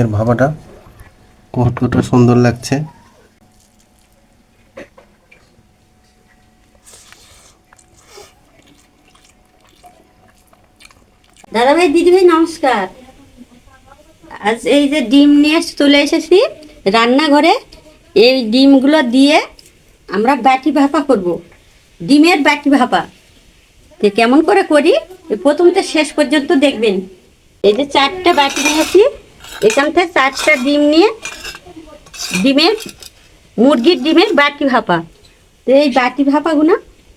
এর ভাবাটা কতটা সুন্দর লাগছে। দাদা ভাই দিদি ভাই নমস্কার। আজ এই যে ডিম নিয়ে চলে এসেছি রান্নাঘরে, এই ডিমগুলো দিয়ে আমরা বাটি ভাপা করব। ডিমের বাটি ভাপা। তো কেমন করে করি? প্রথম থেকে শেষ পর্যন্ত দেখবেন। এই যে চারটা বাটি নিয়েছি এখান থেকে চারটা ডিম নিয়ে ডিমের মুরগির ডিমের বাটি ভাপা। তো এই বাটি ভাপাগুলো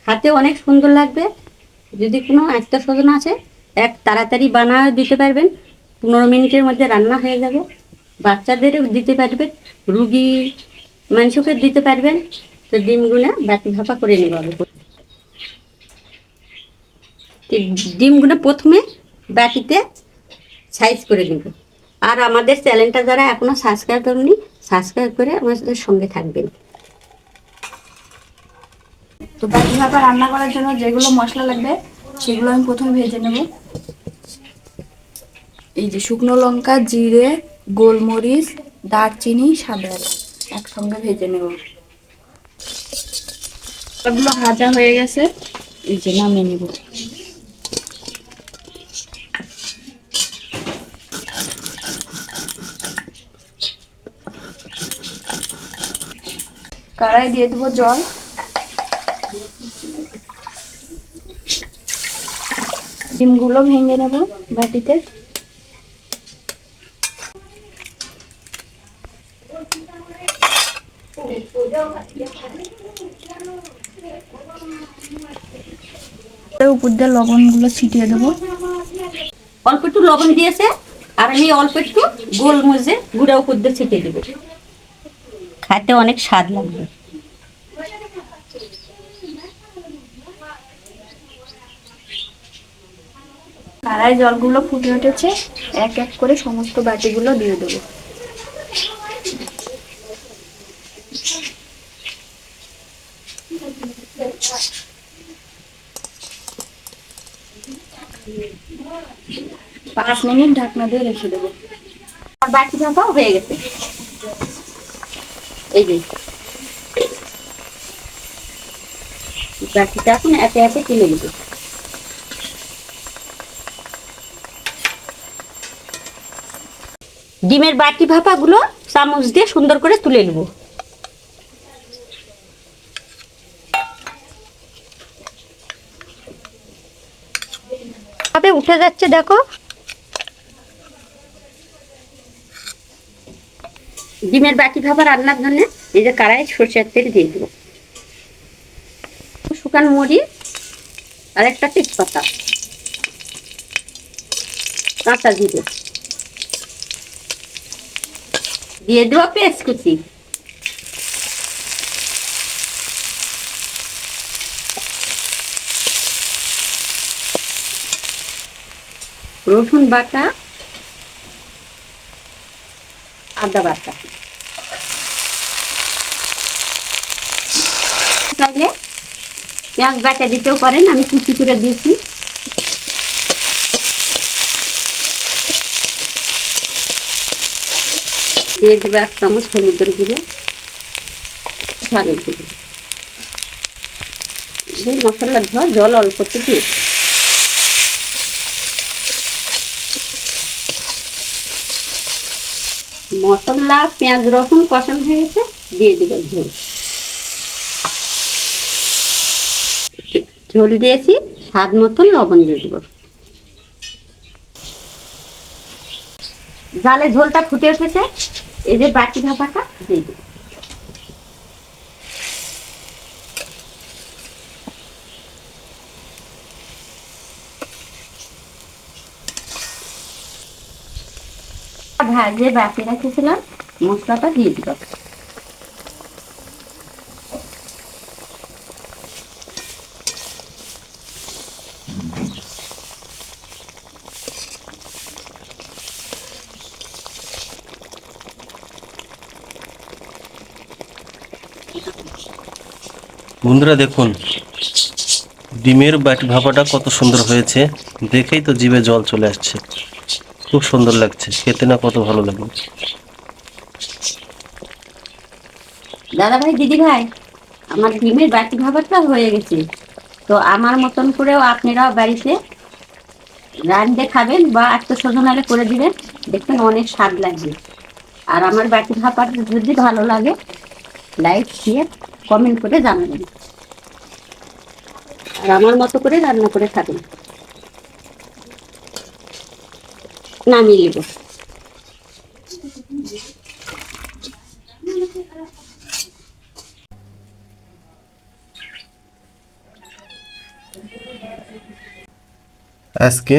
হাতে অনেক সুন্দর লাগবে। যদি কোনো আত্মীয় স্বজন আছে, এক তাড়াতাড়ি বানা দিতে পারবেন। পনেরো মিনিটের মধ্যে রান্না হয়ে যাবে। বাচ্চাদেরও দিতে পারবেন রুগী মানুষকে দিতে পারবেন। তো ডিমগুলো বাটি ভাপা করে নেব ডিমগুলো প্রথমে বাটিতে সাইজ করে নেব। আর আমাদের চ্যানেলটা যারা এখনও সাবস্ক্রাইব করেনি সাবস্ক্রাইব করে আমাদের সঙ্গে থাকবেন। তো বাটি ভাপা রান্না করার জন্য যেগুলো মশলা লাগবে, সেগুলো আমি প্রথমে ভেজে নেব। এই যে শুকনো লঙ্কা, জিরে, গোলমরিচ, দারচিনি সাদা একসঙ্গে ভেজে নেব। সবগুলো ভাজা হয়ে গেছে, এই যে নামিয়ে নেব। কড়াই দিয়ে দেবো জল। ডিমগুলো ভেঙে নেব বাটিতে। উপর দিয়ে লবণগুলো ছিটিয়ে দেবো। অল্প একটু লবণ দিয়েছে, আর আমি অল্প একটু গোলমরিচে গুঁড়া উপর দিয়ে ছিটিয়ে দেবো। খাইতে অনেক স্বাদ লাগবে। কড়াই জলগুলো ফুটে উঠেছে এক এক করে সমস্ত বাটিগুলো দিয়ে দেবো। পাঁচ মিনিট ঢাকনা দিয়ে রেখে দেবো। আর বাটি ভাপাও হয়ে গেছে। ডিমের বাটি ভাপাগুলো চামচ দিয়ে সুন্দর করে তুলে নেব। উঠে যাচ্ছে দেখো। ডিমের বাটি ভাপা রান্নার জন্য এই যে কড়াই সরষের তেল দিয়ে দেবো। শুকান মুড়ি আর একটা তেজপাতা। কাঁচা জিরে। দিয়ে দেবো পেঁয়াজ কুচি রসুন বাটা আদা বাটা। চাইলে পেঁয়াজ বাটা দিতেও পারেন, আমি কুচি করে দিয়েছি। দিয়ে দেবো এক চামচ হলুদের গুঁড়ো ঝালের গুঁড়ো। দিয়ে মশলা ধোয়া জল অল্প দিয়ে মশলা, পেঁয়াজ, রসুন, কষানো হয়ে গেছে, দিয়ে দিব ঝোল। ঝোল দিয়েছি, স্বাদ মতন লবণ দিয়ে দেব। জালে ঝোলটা ফুটে উঠেছে এই যে বাটি ভাপাটা দিয়ে দেবো। ভাজে বাটি রেখেছিলাম, মশলাটা দিয়ে দিলাম। বন্ধুরা দেখুন, ডিমের বাটি ভাপাটা কত সুন্দর হয়েছে। দেখেই তো জিভে জল চলে আসছে। খুব সুন্দর লাগছে। খেতে না কত ভালো লাগবে দাদা ভাই দিদি ভাই আমার ডিমের বাটি ভাবাটা হয়ে গেছে। তো আমার মতন করেও আপনারাও বাড়িতে রাঁধতে খাবেন বা আত্মস্বজনালে করে দিবেন। দেখবেন অনেক স্বাদ লাগবে। আর আমার বাটি ভাপাটা যদি ভালো লাগে লাইক শেয়ার কমেন্ট করে জানাবেন। আর আমার মতো করে রান্না করে খাবেন। নামিয়ে নেব আজকে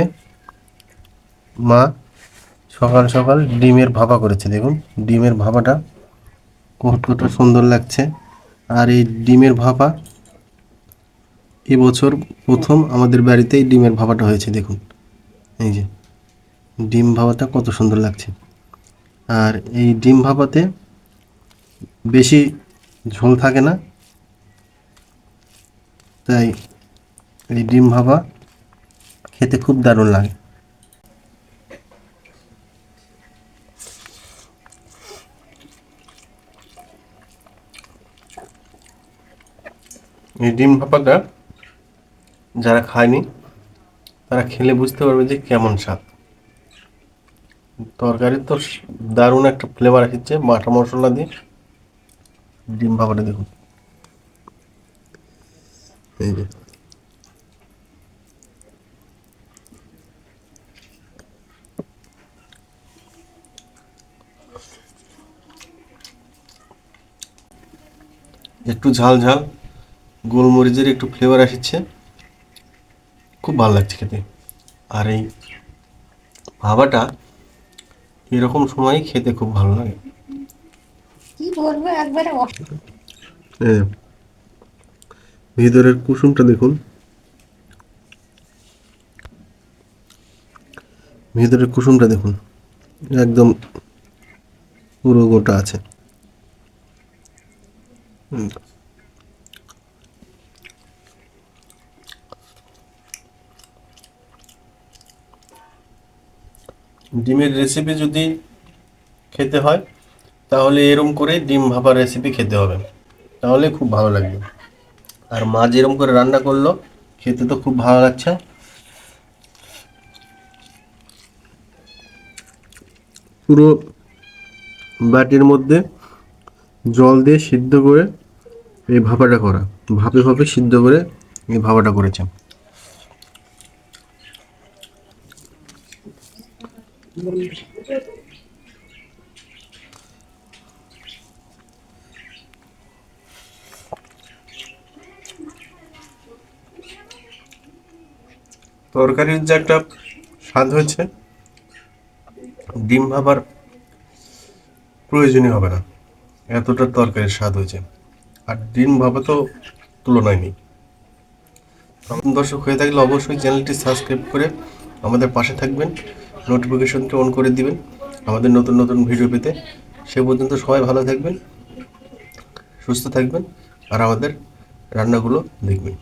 মা সকাল সকাল ডিমের ভাপা করেছে, দেখুন। ডিমের ভাপাটা কতটা সুন্দর লাগছে। আর এই ডিমের ভাপা এবছর প্রথম আমাদের বাড়িতে এই ডিমের ভাপাটা হয়েছে, দেখুন। এই যে। ডিম ভাপাটা কত সুন্দর লাগছে। আর এই ডিম ভাপাতে বেশি ঝোল থাকে না। তাই এই ডিম ভাপা খেতে খুব দারুণ লাগে। এই ডিম ভাপাটা যারা খায়নি, তারা খেলে বুঝতে পারবে যে কেমন স্বাদ। তরকারির তো দারুণ একটা ফ্লেভার আসছে মাটা মশলা দিয়ে। ডিম ভাপাটা দেখুন। এই যে। একটু ঝাল ঝাল, গোলমরিচের একটু ফ্লেভার আসছে খুব ভালো লাগছে খেতে। আর এই ভাবাটা এরকম সময় খেতে খুব ভালো লাগে। কি বলব একবারে ভিতরের কুসুমটা দেখুন। ভিতরের কুসুমটা দেখুন একদম পুরো গোটা আছে। ডিমের রেসিপি যদি খেতে হয়, তাহলে এরম করে ডিম ভাপার রেসিপি খেতে হবে। তাহলে খুব ভালো লাগবে। আর মা যেরম করে রান্না করল, খেতে তো খুব ভালো লাগছে। পুরো বাটির মধ্যে জল দিয়ে সিদ্ধ করে এই ভাপাটা করা। ভাপে ভাপে সিদ্ধ করে এই ভাপাটা করেছে। তরকারির যে একটা স্বাদ হয়েছে, ডিম ভাবার প্রয়োজনই হবে না। এতটা তরকারির স্বাদ হয়েছে। আর ডিম ভাবা তো তুলনায় নেই। দর্শক হয়ে থাকলে অবশ্যই চ্যানেলটি সাবস্ক্রাইব করে আমাদের পাশে থাকবেন। নোটিফিকেশনটি অন করে দিবেন আমাদের নতুন নতুন ভিডিও পেতে। সে পর্যন্ত সবাই ভালো থাকবেন, সুস্থ থাকবেন, আর আমাদের রান্নাগুলো দেখবেন।